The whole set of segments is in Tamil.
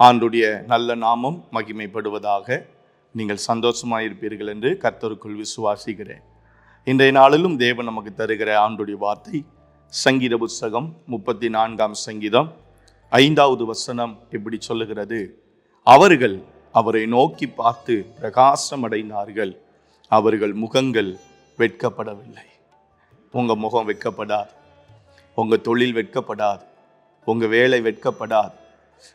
ஆண்டுடைய நல்ல நாமம் மகிமைப்படுவதாக நீங்கள் சந்தோஷமாயிருப்பீர்கள் என்று கர்த்தருக்குள் விசுவாசிக்கிறேன். இன்றைய நாளிலும் தேவன் நமக்கு தருகிற ஆண்டுடைய வார்த்தை சங்கீத புஸ்தகம் முப்பத்தி நான்காம் சங்கீதம் ஐந்தாவது வசனம் இப்படி சொல்லுகிறது. அவர்கள் அவரை நோக்கி பார்த்து பிரகாசமடைந்தார்கள். அவர்கள் முகங்கள் வெட்கப்படவில்லை. உங்கள் முகம் வெட்கப்படாது. உங்கள் தொழில் வெட்கப்படாது. உங்கள் வேலை வெட்கப்படாது.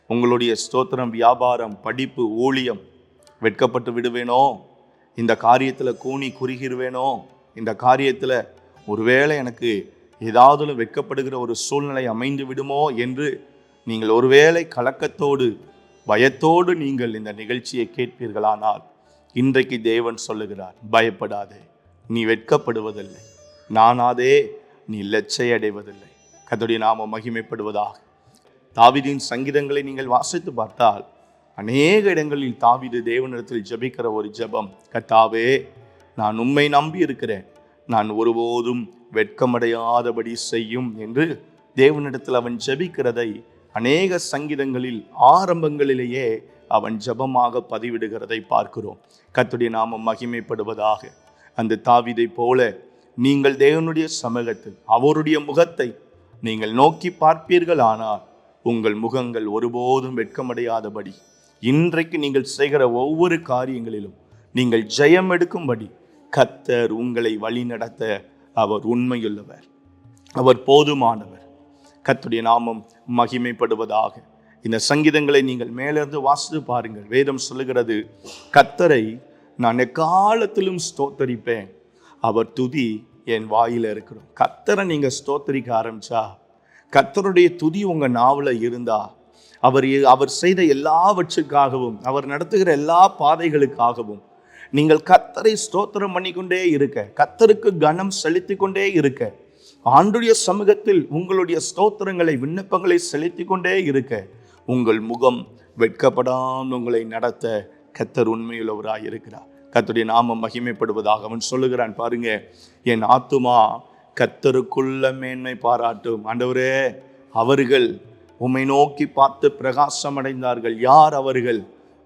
உங்களுடைய ஸ்தோத்திரம் வியாபாரம் படிப்பு ஊழியம் வெட்கப்பட்டு விடுவேனோ? இந்த காரியத்தில் கூனி குறுகிடுவேனோ இந்த காரியத்தில் ஒருவேளை எனக்கு ஏதாவது வெட்கப்படுகிற ஒரு சூழ்நிலை அமைந்து விடுமோ என்று நீங்கள் ஒருவேளை கலக்கத்தோடு பயத்தோடு நீங்கள் இந்த நிகழ்ச்சியை கேட்பீர்களானால் இன்றைக்கு தேவன் சொல்லுகிறார் பயப்படாதே நீ வெட்கப்படுவதில்லை. நானாதே நீ லட்சை அடைவதில்லை நாம மகிமைப்படுவதாக. தாவிதின் சங்கீதங்களை நீங்கள் வாசித்து பார்த்தால் அநேக இடங்களில் தாவிது தேவனிடத்தில் ஜெபிக்கிற ஒரு ஜெபம் கத்தாவே நான் உண்மை நம்பி இருக்கிறேன் நான் ஒருபோதும் வெட்கமடையாதபடி செய்யும் என்று தேவனிடத்தில் அவன் ஜெபிக்கிறதை அநேக சங்கீதங்களில் ஆரம்பங்களிலேயே அவன் ஜெபமாக பதிவிடுகிறதை பார்க்கிறோம். கத்துடைய நாமம் மகிமைப்படுவதாக. அந்த தாவிதை போல நீங்கள் தேவனுடைய சமூகத்தில் அவருடைய முகத்தை நீங்கள் நோக்கி பார்ப்பீர்கள் ஆனால் உங்கள் முகங்கள் ஒருபோதும் வெட்கமடையாதபடி இன்றைக்கு நீங்கள் செய்கிற ஒவ்வொரு காரியங்களிலும் நீங்கள் ஜெயம் எடுக்கும்படி கத்தர் உங்களை வழிநடத்த அவர் உண்மையுள்ளவர். அவர் போதுமானவர். கத்துடைய நாமம் மகிமைப்படுவதாக. இந்த சங்கீதங்களை நீங்கள் மேலிருந்து வாசித்து பாருங்கள். வேதம் சொல்லுகிறது கத்தரை நான் எக்காலத்திலும் ஸ்தோத்தரிப்பேன். அவர் துதி என் வாயில் இருக்கிறோம். கத்தரை நீங்கள் ஸ்தோத்தரிக்க ஆரம்பிச்சா கத்தருடைய துதி உங்கள் நாவில் இருந்தா அவர் அவர் செய்த எல்லாவற்றுக்காகவும் அவர் நடத்துகிற எல்லா பாதைகளுக்காகவும் நீங்கள் கத்தரை ஸ்தோத்திரம் பண்ணிக்கொண்டே இருக்க கத்தருக்கு கனம் செலுத்தி கொண்டே இருக்க ஆண்டுடைய சமூகத்தில் உங்களுடைய ஸ்தோத்திரங்களை விண்ணப்பங்களை செலுத்தி கொண்டே இருக்க உங்கள் முகம் வெட்கப்படாமல் உங்களை நடத்த கத்தர் உண்மையுள்ளவராக இருக்கிறார் கத்தருடைய நாமம் மகிமைப்படுவதாக அவன் சொல்லுகிறான் பாருங்க என் ஆத்துமா கத்தருக்குள்ள மேன்மை பாராட்டும். ஆண்டவரே அவர்கள் உம்மை நோக்கி பார்த்து பிரகாசம் அடைந்தார்கள் யார் அவர்கள்?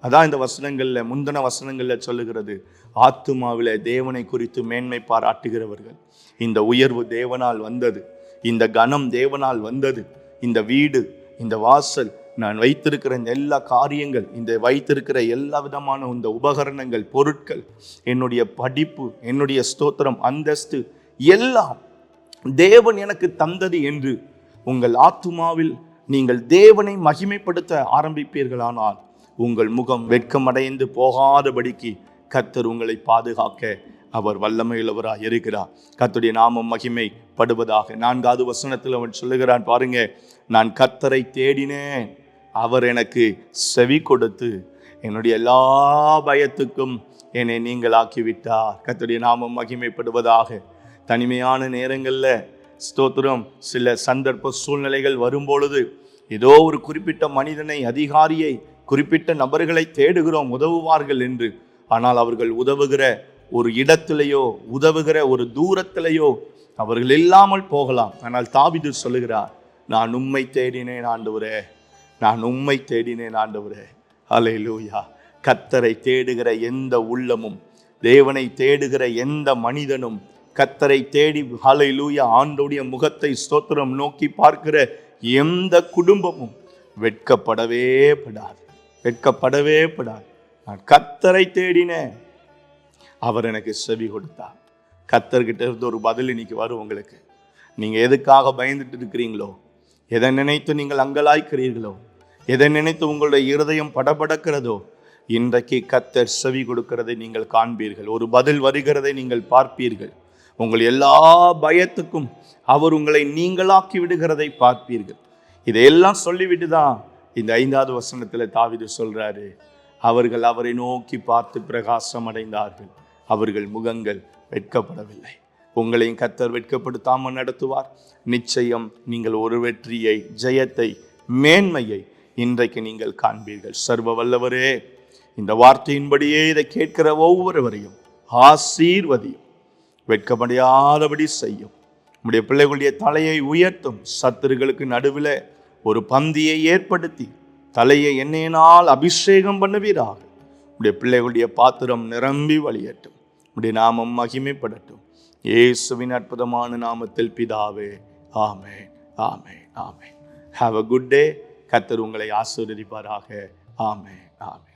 அதான் இந்த வசனங்களில் முந்தின வசனங்களில் சொல்லுகிறது. ஆத்துமாவில தேவனை குறித்து மேன்மை பாராட்டுகிறவர்கள். இந்த உயர்வு தேவனால் வந்தது. இந்த கனம் தேவனால் வந்தது. இந்த வீடு இந்த வாசல் நான் வைத்திருக்கிற இந்த எல்லா காரியங்கள் இந்த வைத்திருக்கிற எல்லா விதமான இந்த உபகரணங்கள் பொருட்கள் என்னுடைய படிப்பு என்னுடைய ஸ்தோத்திரம் அந்தஸ்து எல்லாம் தேவன் எனக்கு தந்தது என்று உங்கள் ஆத்துமாவில் நீங்கள் தேவனை மகிமைப்படுத்த ஆரம்பிப்பீர்களானால் உங்கள் முகம் வெட்கமடைந்து போகாதபடிக்கு கத்தர் உங்களை பாதுகாக்க அவர் வல்லமையுள்ளவராக இருக்கிறார். கத்துடைய நாமம் மகிமைப்படுவதாக நான்காவது வசனத்தில் அவன் சொல்லுகிறான் பாருங்க நான் கத்தரை தேடினேன் அவர் எனக்கு செவி கொடுத்து என்னுடைய எல்லா பயத்துக்கும் என்னை நீங்களாக்கிவிட்டார். கத்துடைய நாமம் மகிமைப்படுவதாக தனிமையான நேரங்களில் ஸ்தோத்திரம். சில சந்தர்ப்ப சூழ்நிலைகள் வரும்பொழுது ஏதோ ஒரு குறிப்பிட்ட மனிதனை அதிகாரியை குறிப்பிட்ட நபர்களை தேடுகிறோம் உதவுவார்கள் என்று. ஆனால் அவர்கள் உதவுகிற ஒரு இடத்திலேயோ உதவுகிற ஒரு தூரத்திலேயோ அவர்கள் இல்லாமல் போகலாம். ஆனால் தாவிது சொல்லுகிறார் நான் உண்மை தேடினேன் ஆண்டவரே நான் உண்மை தேடினேன் ஆண்டவரே. லூயா கத்தரை தேடுகிற எந்த உள்ளமும் தேவனை தேடுகிற எந்த மனிதனும் கத்தரை தேடி ஹalleluya ஆண்டோடைய முகத்தை ஸ்தோத்திரம் நோக்கி பார்க்கிற எந்த குடும்பமும் வெட்கப்படவே படாது. வெட்கப்படவே படாது. நான் கத்தரை தேடினேன். அவர் எனக்கு செவி கொடுத்தார். கத்தர்கிட்ட இருந்து ஒரு பதில் இன்னைக்கு வரும் உங்களுக்கு. நீங்கள் எதுக்காக பயந்துட்டு இருக்கிறீங்களோ எதை நினைத்து நீங்கள் அங்கலாய்க்கிறீர்களோ எதை நினைத்து உங்களுடைய இருதயம் படபடக்கிறதோ இன்றைக்கு கத்தர் செவி கொடுக்கிறதை நீங்கள் காண்பீர்கள். ஒரு பதில் வருகிறதை நீங்கள் பார்ப்பீர்கள். உங்கள் எல்லா பயத்துக்கும் அவர் உங்களை நீங்களாக்கி விடுகிறதை பார்ப்பீர்கள். இதையெல்லாம் சொல்லிவிட்டு தான் இந்த ஐந்தாவது வசனத்தில் தாவிது சொல்கிறாரு அவர்கள் அவரை நோக்கி பார்த்து பிரகாசம் அடைந்தார்கள் அவர்கள் முகங்கள் வெட்கப்படவில்லை. உங்களையும் கத்தர் வெட்கப்படுத்தாமல் நடத்துவார். நிச்சயம் நீங்கள் ஒரு வெற்றியை ஜெயத்தை மேன்மையை இன்றைக்கு நீங்கள் காண்பீர்கள். சர்வ வல்லவரே இந்த வார்த்தையின்படியே இதை கேட்கிற ஒவ்வொருவரையும் ஆசீர்வதியும். வெட்கமடையாதபடி செய்யும். நம்முடைய பிள்ளைகளுடைய தலையை உயர்த்தும். சத்துருகளுக்கு நடுவில் ஒரு பந்தியை ஏற்படுத்தி தலையை எண்ணெயினால் அபிஷேகம் பண்ணுவீராக. உடைய பிள்ளைகளுடைய பாத்திரம் நிரம்பி வழியட்டும். உடைய நாமம் மகிமைப்படட்டும். இயேசுவின் அற்புதமான நாமத்தில் பிதாவே ஆமே ஆமே ஆமே ஹாவ் அ குட் டே கத்தர் உங்களை ஆசீர்வதிப்பாராக. ஆமே ஆமே